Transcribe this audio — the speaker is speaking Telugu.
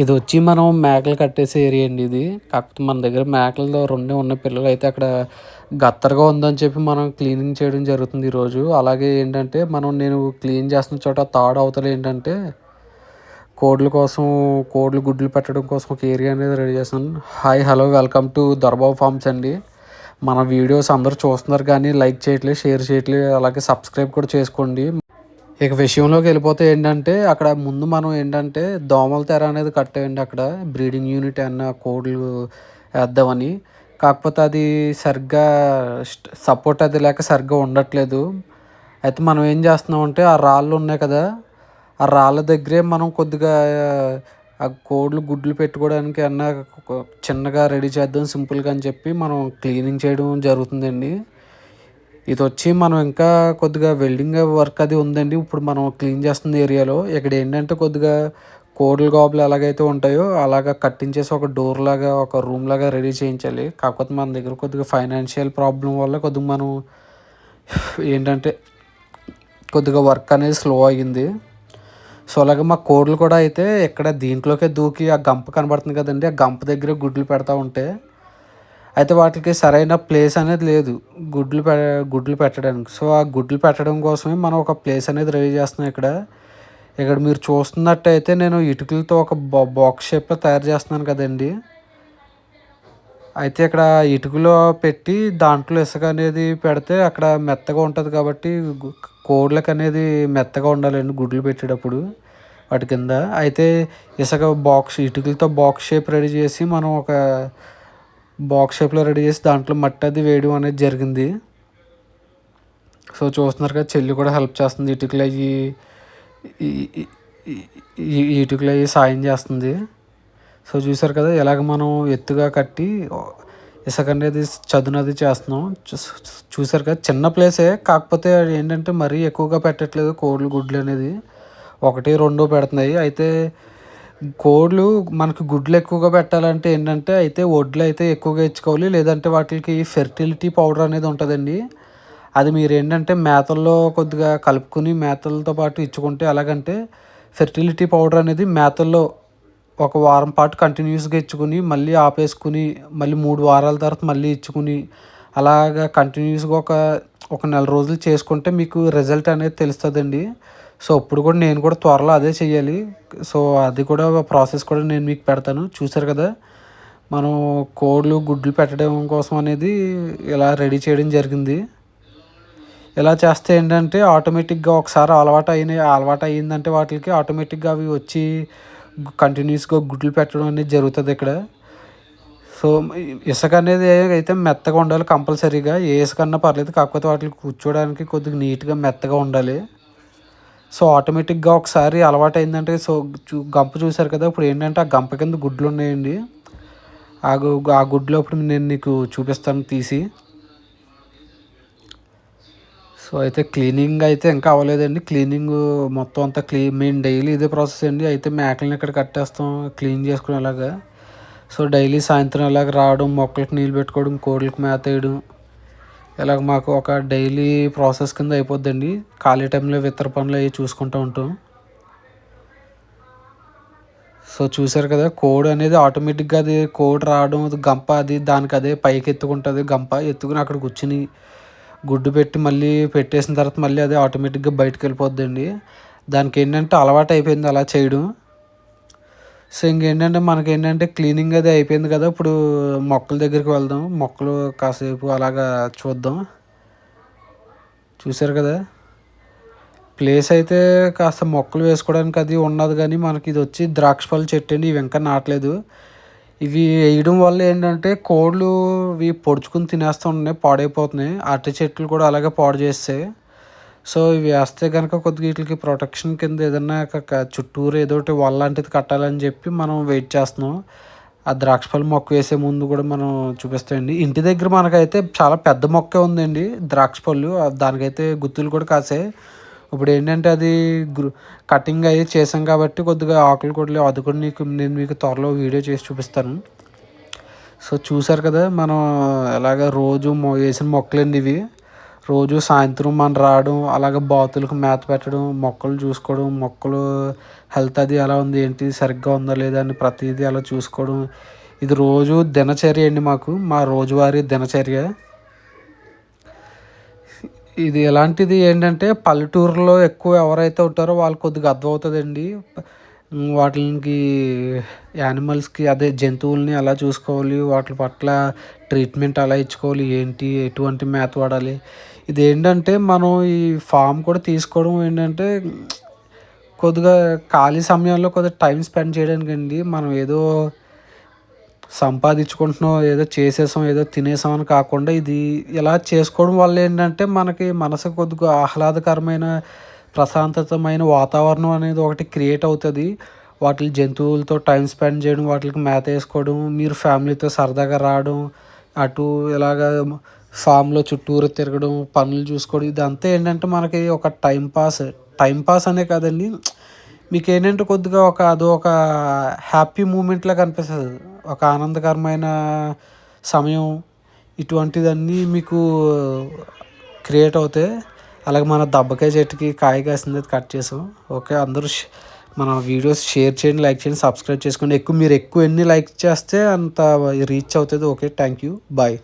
ఇది వచ్చి మనం మేకలు కట్టేసే ఏరియా అండి ఇది. కాకపోతే మన దగ్గర మేకలు రెండే ఉన్న పిల్లలు అయితే అక్కడ గత్తరగా ఉందని చెప్పి మనం క్లీనింగ్ చేయడం జరుగుతుంది ఈరోజు. అలాగే ఏంటంటే మనం నేను క్లీన్ చేస్తున్న చోట తాడు అవతల ఏంటంటే కోడ్ల కోసం కోడ్లు గుడ్లు పెట్టడం కోసం ఒక ఏరియా అనేది రెడీ చేస్తాను hi hello welcome to దర్బాబు farms అండి. మన వీడియోస్ అందరూ చూస్తున్నారు కానీ లైక్ చేయట్లేదు షేర్ చేయట్లేదు. అలాగే సబ్స్క్రైబ్ కూడా చేసుకోండి. ఇక విషయంలోకి వెళ్ళిపోతే ఏంటంటే అక్కడ ముందు మనం ఏంటంటే దోమల తెర అనేది కట్టేయండి అక్కడ బ్రీడింగ్ యూనిట్ అన్న కోడ్లు వేద్దామని. కాకపోతే అది సరిగ్గా సపోర్ట్ అది లేక సరిగ్గా ఉండట్లేదు. అయితే మనం ఏం చేస్తున్నామంటే ఆ రాళ్ళు ఉన్నాయి కదా ఆ రాళ్ళ దగ్గరే మనం కొద్దిగా ఆ కోడ్లు గుడ్లు పెట్టుకోవడానికి అన్న చిన్నగా రెడీ చేద్దాం సింపుల్గా అని చెప్పి మనం క్లీనింగ్ చేయడం జరుగుతుందండి. ఇది వచ్చి మనం ఇంకా కొద్దిగా వెల్డింగ్ వర్క్ అది ఉందండి. ఇప్పుడు మనం క్లీన్ చేస్తున్న ఏరియాలో ఇక్కడ ఏంటంటే కొద్దిగా కోడలు గాబులు ఎలాగైతే ఉంటాయో అలాగా కట్టించేసి ఒక డోర్ లాగా ఒక రూమ్ లాగా రెడీ చేయించాలి. కాకపోతే మన దగ్గర కొద్దిగా ఫైనాన్షియల్ ప్రాబ్లం వల్ల కొద్దిగా మనం ఏంటంటే కొద్దిగా వర్క్ అనేది స్లో అయ్యింది. సో అలాగే మా కోడలు కూడా అయితే ఇక్కడ దీంట్లోకే దూకి ఆ గంప కనబడుతుంది కదండి. ఆ గంప దగ్గర గుడ్లు పెడతా ఉంటే అయితే వాటికి సరైన ప్లేస్ అనేది లేదు. గుడ్లు పె గుడ్లు పెట్టడానికి. సో ఆ గుడ్లు పెట్టడం కోసమే మనం ఒక ప్లేస్ అనేది రెడీ చేస్తున్నాం ఇక్కడ. ఇక్కడ మీరు చూస్తున్నట్టయితే నేను ఇటుకలతో ఒక బాక్స్ షేప్లో తయారు చేస్తున్నాను కదండి. అయితే ఇక్కడ ఇటుకలో పెట్టి దాంట్లో ఇసుక అనేది పెడితే అక్కడ మెత్తగా ఉంటుంది కాబట్టి కోళ్ళకి అనేది మెత్తగా ఉండాలండి గుడ్లు పెట్టేటప్పుడు వాటి కింద. అయితే ఇసుక బాక్స్ ఇటుకలతో బాక్స్ షేప్ రెడీ చేసి మనం ఒక బాక్స్ షేప్లో రెడీ చేసి దాంట్లో మట్టి అది వేయడం అనేది జరిగింది. సో చూస్తున్నారు కదా చెల్లి కూడా హెల్ప్ చేస్తుంది. ఇటుకలు అయ్యి ఇటుకలు అయ్యి సాయం చేస్తుంది. సో చూసారు కదా ఇలాగ మనం ఎత్తుగా కట్టి ఇసుక అనేది చదునది చేస్తున్నాం. చూసారు కదా చిన్న ప్లేసే కాకపోతే ఏంటంటే మరీ ఎక్కువగా పెట్టట్లేదు కోళ్ళు గుడ్లు అనేది. ఒకటి రెండు పెడుతున్నాయి. అయితే కోళ్ళు మనకు గుడ్లు ఎక్కువగా పెట్టాలంటే ఏంటంటే అయితే వడ్లు అయితే ఎక్కువగా ఇచ్చుకోవాలి లేదంటే వాటికి ఫెర్టిలిటీ పౌడర్ అనేది ఉంటుందండి. అది మీరు ఏంటంటే మేతల్లో కొద్దిగా కలుపుకుని మేతలతో పాటు ఇచ్చుకుంటే ఎలాగంటే ఫెర్టిలిటీ పౌడర్ అనేది మేతల్లో ఒక వారం పాటు కంటిన్యూస్గా ఇచ్చుకుని మళ్ళీ ఆపేసుకుని మళ్ళీ మూడు వారాల తర్వాత మళ్ళీ ఇచ్చుకుని అలాగా కంటిన్యూస్గా ఒక ఒక నెల రోజులు చేసుకుంటే మీకు రిజల్ట్ అనేది తెలుస్తుందండి. సో ఇప్పుడు కూడా నేను కూడా త్వరలో అదే చేయాలి సో అది కూడా ప్రాసెస్ కూడా నేను మీకు పెడతాను. చూసారు కదా మనం కోళ్ళు గుడ్లు పెట్టడం కోసం అనేది ఇలా రెడీ చేయడం జరిగింది. ఇలా చేస్తే ఏంటంటే ఆటోమేటిక్గా ఒకసారి అలవాటు అయిన అలవాటు అయ్యిందంటే వాటికి ఆటోమేటిక్గా అవి వచ్చి కంటిన్యూస్గా గుడ్లు పెట్టడం అనేది జరుగుతుంది ఇక్కడ. సో ఇసుక అనేది అయితే మెత్తగా ఉండాలి కంపల్సరీగా. ఏ ఇసుక అన్నా పర్లేదు కాకపోతే వాటికి కూర్చోడానికి కొద్దిగా నీట్గా మెత్తగా ఉండాలి. సో ఆటోమేటిక్గా ఒకసారి అలవాటు అయిందంటే సో గంప చూసారు కదా ఇప్పుడు ఏంటంటే ఆ గంప కింద గుడ్లు ఉన్నాయండి ఆ ఆ గుడ్లు ఇప్పుడు నేను నీకు చూపిస్తాను తీసి. సో అయితే క్లీనింగ్ అయితే ఇంకా అవ్వలేదండి. క్లీనింగ్ మొత్తం అంతా క్లీన్ మేము డైలీ ఇదే ప్రాసెస్ అండి. అయితే మేకలను ఇక్కడ కట్టేస్తాం క్లీన్ చేసుకునేలాగా. సో డైలీ సాయంత్రం ఇలాగ రావడం మొక్కలకు నీళ్ళు పెట్టుకోవడం కోళ్ళకి మేత వేయడం ఇలాగ మాకు ఒక డైలీ ప్రాసెస్ కింద అయిపోద్దండి. ఖాళీ టైంలో ఇతర పనులు అవి చూసుకుంటూ ఉంటాం. సో చూసారు కదా కోడ్ అనేది ఆటోమేటిక్గా అది కోడ్ రావడం గంప అది దానికి అదే పైకి ఎత్తుకుంటుంది. గంప ఎత్తుకుని అక్కడ కూర్చుని గుడ్డు పెట్టి మళ్ళీ పెట్టేసిన తర్వాత మళ్ళీ అదే ఆటోమేటిక్గా బయటకు వెళ్ళిపోద్దండి. దానికి ఏంటంటే అలవాటు అయిపోయింది అలా చేయడం. సో ఇంకేంటంటే మనకి ఏంటంటే క్లీనింగ్ అది అయిపోయింది కదా ఇప్పుడు మొక్కల దగ్గరికి వెళ్దాం. మొక్కలు కాసేపు అలాగా చూద్దాం. చూసారు కదా? ప్లేస్ అయితే కాస్త మొక్కలు వేసుకోవడానికి అది ఉన్నది కానీ మనకి ఇది వచ్చి ద్రాక్ష పళ్ళు చెట్టు అండి ఇవి ఇంకా నాటలేదు. ఇవి వేయడం వల్ల ఏంటంటే కోళ్ళు ఇవి పొడుచుకుని తినేస్తూ ఉన్నాయి పాడైపోతున్నాయి. అరటి చెట్లు కూడా అలాగే పాడు చేస్తాయి. సో ఇవి వేస్తే కనుక కొద్దిగా వీటికి ప్రొటెక్షన్ కింద ఏదన్నా చుట్టూరు ఏదో ఒకటి వల్ల లాంటిది కట్టాలని చెప్పి మనం వెయిట్ చేస్తున్నాం. ఆ ద్రాక్ష పళ్ళు మొక్క వేసే ముందు కూడా మనం చూపిస్తామండి ఇంటి దగ్గర మనకైతే చాలా పెద్ద మొక్క ఉందండి ద్రాక్ష పళ్ళు. దానికైతే గుత్తులు కూడా కాసాయి ఇప్పుడు ఏంటంటే అది కటింగ్ అయ్యి చేసాం కాబట్టి కొద్దిగా ఆకులు కూడా అది కూడా నీకు నేను మీకు త్వరలో వీడియో చేసి చూపిస్తాను. సో చూసారు కదా మనం ఎలాగ రోజు వేసిన మొక్కలండి ఇవి. రోజు సాయంత్రం మనం రావడం అలాగే బాతులకు మేత పెట్టడం మొక్కలు చూసుకోవడం మొక్కలు హెల్త్ అది ఎలా ఉంది ఏంటి సరిగ్గా ఉందా లేదా అని ప్రతిదీ అలా చూసుకోవడం. ఇది రోజు దినచర్య అండి మాకు మా రోజువారీ దినచర్య. ఇది ఎలాంటిది ఏంటంటే పల్లెటూరులో ఎక్కువ ఎవరైతే ఉంటారో వాళ్ళు కొద్దిగా అర్థమవుతుందండి. వాటికి యానిమల్స్కి అదే జంతువుల్ని ఎలా చూసుకోవాలి వాటి పట్ల ట్రీట్మెంట్ ఎలా ఇచ్చుకోవాలి ఏంటి ఎటువంటి మేత వాడాలి. ఇది ఏంటంటే మనం ఈ ఫామ్ కూడా తీసుకోవడం ఏంటంటే కొద్దిగా ఖాళీ సమయంలో కొద్దిగా టైం స్పెండ్ చేయడానికి అండి మనం ఏదో సంపాదించుకుంటున్నాం ఏదో చేసేసాం ఏదో తినేసాం అని కాకుండా ఇది ఇలా చేసుకోవడం వల్ల ఏంటంటే మనకి మనసు కొద్దిగా ఆహ్లాదకరమైన ప్రశాంతతమైన వాతావరణం అనేది ఒకటి క్రియేట్ అవుతుంది. వాటి జంతువులతో టైం స్పెండ్ చేయడం వాటికి మేత వేసుకోవడం మీరు ఫ్యామిలీతో సరదాగా రావడం అటు ఇలాగ ఫామ్లో చుట్టూరు తిరగడం పనులు చూసుకోవడం ఇదంతా ఏంటంటే మనకి ఒక టైం పాస్. టైం పాస్ అనే కాదండి. మీకు ఏంటంటే కొద్దిగా ఒక అది ఒక హ్యాపీ మూమెంట్లా కనిపిస్తుంది ఒక ఆనందకరమైన సమయం ఇటువంటిదన్నీ మీకు క్రియేట్ అవుతాయి అలాగే మన దబ్బకాయ చెట్టుకి కాయ కాసింది కట్ చేసాం. ఓకే అందరూ మన వీడియోస్ షేర్ చేయండి లైక్ చేయండి సబ్స్క్రైబ్ చేసుకోండి. ఎక్కువ మీరు ఎక్కువ ఎన్ని లైక్ చేస్తే అంత రీచ్ అవుతుంది. Okay thank you. బాయ్.